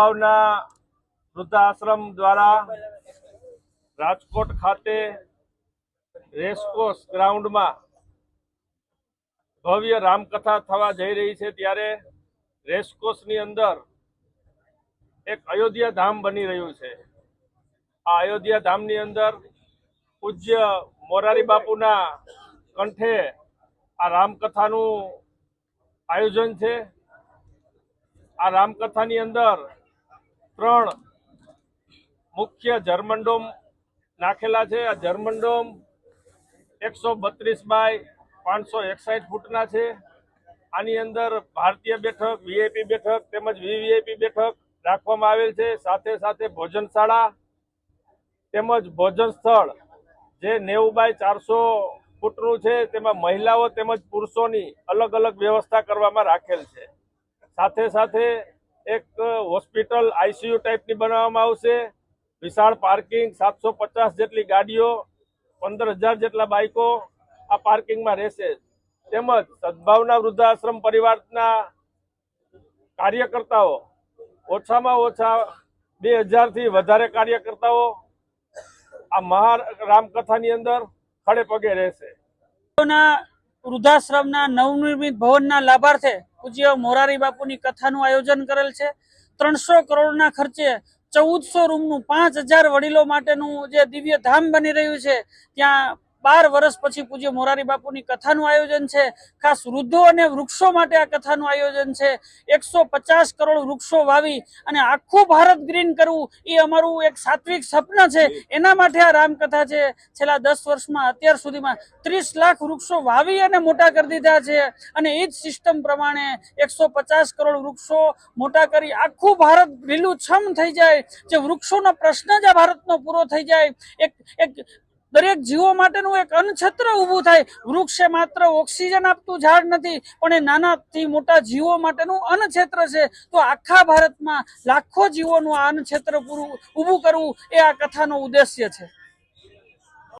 ભાવના વૃદ્ધાશ્રમ દ્વારા રાજકોટ ખાતે રેસકોર્સ ગ્રાઉન્ડમાં ભવ્ય રામકથા થવા જઈ રહી છે ત્યારે રેસકોર્સની અંદર એક અયોધ્યા ધામ બની રહ્યું છે. આ અયોધ્યા ધામની અંદર પૂજ્ય મોરારી બાપુના કંઠે આ રામકથાનું આયોજન છે. આ રામકથાની અંદર ત્રણ મુખ્ય જર્મન ડોમ નાખેલા છે. આ જર્મનડોમ એકસો બત્રીસ બાય પાંચસો એકસાઠ ફૂટના છે. આની અંદર ભારતીય બેઠક, વીઆઈપી બેઠક તેમજ વીવીઆઈપી બેઠક રાખવામાં આવેલ છે. સાથે સાથે ભોજનશાળા તેમજ ભોજન સ્થળ જે નેવું બાય ચારસો ફૂટનું છે, તેમાં મહિલાઓ તેમજ પુરુષોની અલગ અલગ વ્યવસ્થા કરવામાં રાખેલ છે. સાથે સાથે એક હોસ્પિટલ આઈસીયુ ટાઈપની બનાવવામાં આવશે. વિશાળ પાર્કિંગ, સાતસો પચાસ જેટલી ગાડીઓ, પંદર હજાર જેટલા બાઇકો આ પાર્કિંગમાં રહેશે. તેમજ સદભાવના વૃદ્ધાશ્રમ પરિવારના કાર્યકર્તાઓ, ઓછામાં ઓછા બે હજારથી વધારે કાર્યકર્તાઓ આ મહા રામકથાની અંદર ખડે પગે રહેશે. વૃદ્ધાશ્રમના નવનિર્મિત ભવનના લાભાર્થે પૂજ્ય મોરારી બાપુની કથાનું આયોજન કરેલ છે. ત્રણસો કરોડના ખર્ચે ચૌદસો રૂમનું પાંચ હજાર વડીલો માટેનું જે દિવ્ય ધામ બની રહ્યું છે, ત્યાં બાર વર્ષ પછી પૂજ્ય મોરારી બાપુની કથાનું આયોજન છે. ખાસ વૃદ્ધો અને વૃક્ષો માટે આ કથાનું આયોજન છે. એકસો કરોડ વૃક્ષો વાવી અને આખું ભારત ગ્રીન કરવું, એ અમારું એક સાત્વિક સપના છે. એના માટે આ રામકથા છેલ્લા દસ વર્ષમાં અત્યાર સુધીમાં ત્રીસ લાખ વૃક્ષો વાવી અને મોટા કરી દીધા છે. અને એ જ સિસ્ટમ પ્રમાણે એકસો કરોડ વૃક્ષો મોટા કરી આખું ભારત લીલુંછમ થઈ જાય. જે વૃક્ષોનો પ્રશ્ન જ આ ભારતનો પૂરો થઈ જાય. એક એક દરેક જીવો માટેનું એક અન્નછત્ર ઊભું થાય. વૃક્ષ એ માત્ર ઓક્સિજન આપતું ઝાડ નથી, પણ એ નાનાથી મોટા જીવો માટેનું અન્નક્ષેત્ર છે. તો આખા ભારતમાં લાખો જીવોનું આ અન્નક્ષેત્ર પૂરું ઊભું કરવું એ આ કથાનો ઉદ્દેશ્ય છે.